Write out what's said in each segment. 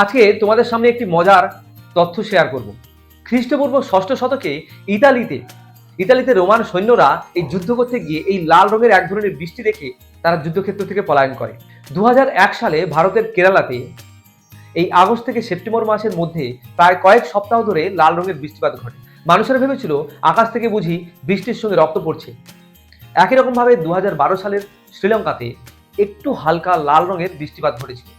আজকে তোমাদের সামনে একটি মজার তথ্য শেয়ার করব। খ্রিস্টপূর্ব ষষ্ঠ শতকে ইতালিতে ইতালিতে রোমান সৈন্যরা এই যুদ্ধ করতে গিয়ে এই লাল রঙের এক ধরনের বৃষ্টি দেখে তারা যুদ্ধক্ষেত্র থেকে পলায়ন করে। দু হাজার এক সালে ভারতের কেরালাতে এই আগস্ট থেকে সেপ্টেম্বর মাসের মধ্যে প্রায় কয়েক সপ্তাহ ধরে লাল রঙের বৃষ্টিপাত ঘটে। মানুষেরা ভেবেছিল আকাশ থেকে বুঝি বৃষ্টির সঙ্গে রক্ত পড়ছে। একই রকমভাবে দু হাজার বারো সালের শ্রীলঙ্কাতে একটু হালকা লাল রঙের বৃষ্টিপাত ঘটেছিল।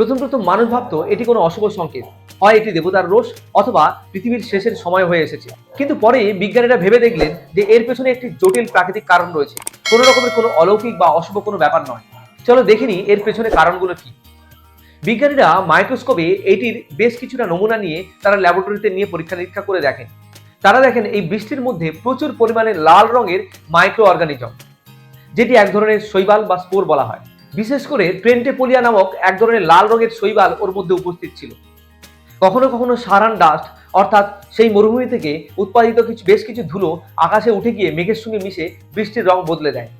প্রথম প্রথম মানুষ ভাবতো এটি কোনো অশুভ সংকেত। হয় এটি দেবতার রোষ অথবা পৃথিবীর শেষের সময় হয়ে এসেছে। কিন্তু পরে বিজ্ঞানীরা ভেবে দেখলেন যে এর পেছনে একটি জটিল প্রাকৃতিক কারণ রয়েছে। কোনো রকমের কোনো অলৌকিক বা অশুভ কোনো ব্যাপার নয়। চলো দেখিনি এর পেছনে কারণগুলো কি। বিজ্ঞানীরা মাইক্রোস্কোপে এটির বেশ কিছুটা নমুনা নিয়ে তারা ল্যাবরেটরিতে নিয়ে পরীক্ষা নিরীক্ষা করে দেখেন। তারা দেখেন এই বৃষ্টির মধ্যে প্রচুর পরিমাণে লাল রঙের মাইক্রো অর্গানিজম যেটি এক ধরনের শৈবাল বা স্পোর বলা হয়। বিশেষ করে ট্রেন্টেপোলিয়া নামক এক ধরনের লাল রঙের শৈবাল ওর মধ্যে উপস্থিত ছিল। কখনো কখনো সারান ডাস্ট, অর্থাৎ সেই মরুভূমি থেকে উৎপাদিত কিছু বেশ কিছু ধুলো আকাশে উঠে গিয়ে মেঘের সঙ্গে মিশে বৃষ্টির রং বদলে দেয়।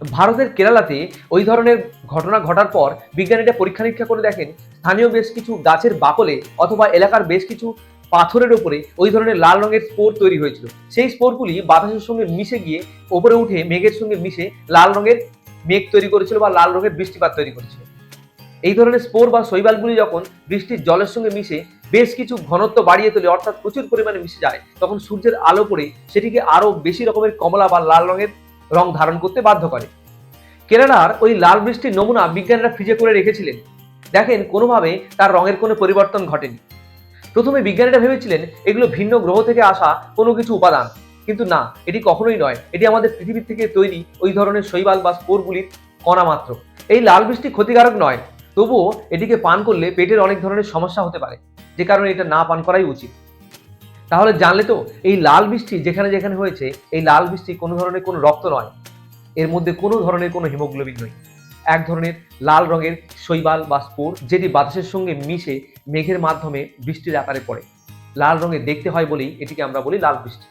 ভারতের কেরালাতে ওই ধরনের ঘটনা ঘটার পর বিজ্ঞানীরা পরীক্ষা নিরীক্ষা করে দেখেন, স্থানীয় বেশ কিছু গাছের বাকলে অথবা এলাকার বেশ কিছু পাথরের ওপরে ওই ধরনের লাল রঙের স্পোর তৈরি হয়েছিল। সেই স্পোরগুলি বাতাসের সঙ্গে মিশে গিয়ে ওপরে উঠে মেঘের সঙ্গে মিশে লাল রঙের মেঘ তৈরি করেছিল বা লাল রঙের বৃষ্টিপাত তৈরি করেছিল। এই ধরনের স্পোর বা শৈবালগুলি যখন বৃষ্টির জলের সঙ্গে মিশে বেশ কিছু ঘনত্ব বাড়িয়ে তোলে, অর্থাৎ প্রচুর পরিমাণে মিশে যায়, তখন সূর্যের আলো পড়ে সেটিকে আরও বেশি রকমের কমলা বা লাল রঙের রং ধারণ করতে বাধ্য করে। কেরালার ওই লাল বৃষ্টির নমুনা বিজ্ঞানীরা ফ্রিজে করে রেখেছিলেন। দেখেন, কোনোভাবে তার রঙের কোনো পরিবর্তন ঘটেনি। প্রথমে বিজ্ঞানীরা ভেবেছিলেন, এগুলো ভিন্ন গ্রহ থেকে আসা কোনো কিছু উপাদান। কিন্তু না, এটি কখনোই নয়। এটি আমাদের পৃথিবীর থেকে তৈরি ওই ধরনের শৈবাল বা স্পোরগুলির কণা মাত্র। এই লাল বৃষ্টি ক্ষতিকারক নয়, তবুও এটিকে পান করলে পেটের অনেক ধরনের সমস্যা হতে পারে, যে কারণে এটা না পান করাই উচিত। তাহলে জানলে তো, এই লাল বৃষ্টি যেখানে যেখানে হয়েছে, এই লাল বৃষ্টি কোনো ধরনের কোনো রক্ত নয়। এর মধ্যে কোনো ধরনের কোনো হিমোগ্লোবিন নয়। এক ধরনের লাল রঙের শৈবাল বা স্পোর, যেটি বাতাসের সঙ্গে মিশে মেঘের মাধ্যমে বৃষ্টির আকারে পড়ে। লাল রঙে দেখতে হয় বলেই এটিকে আমরা বলি লাল বৃষ্টি।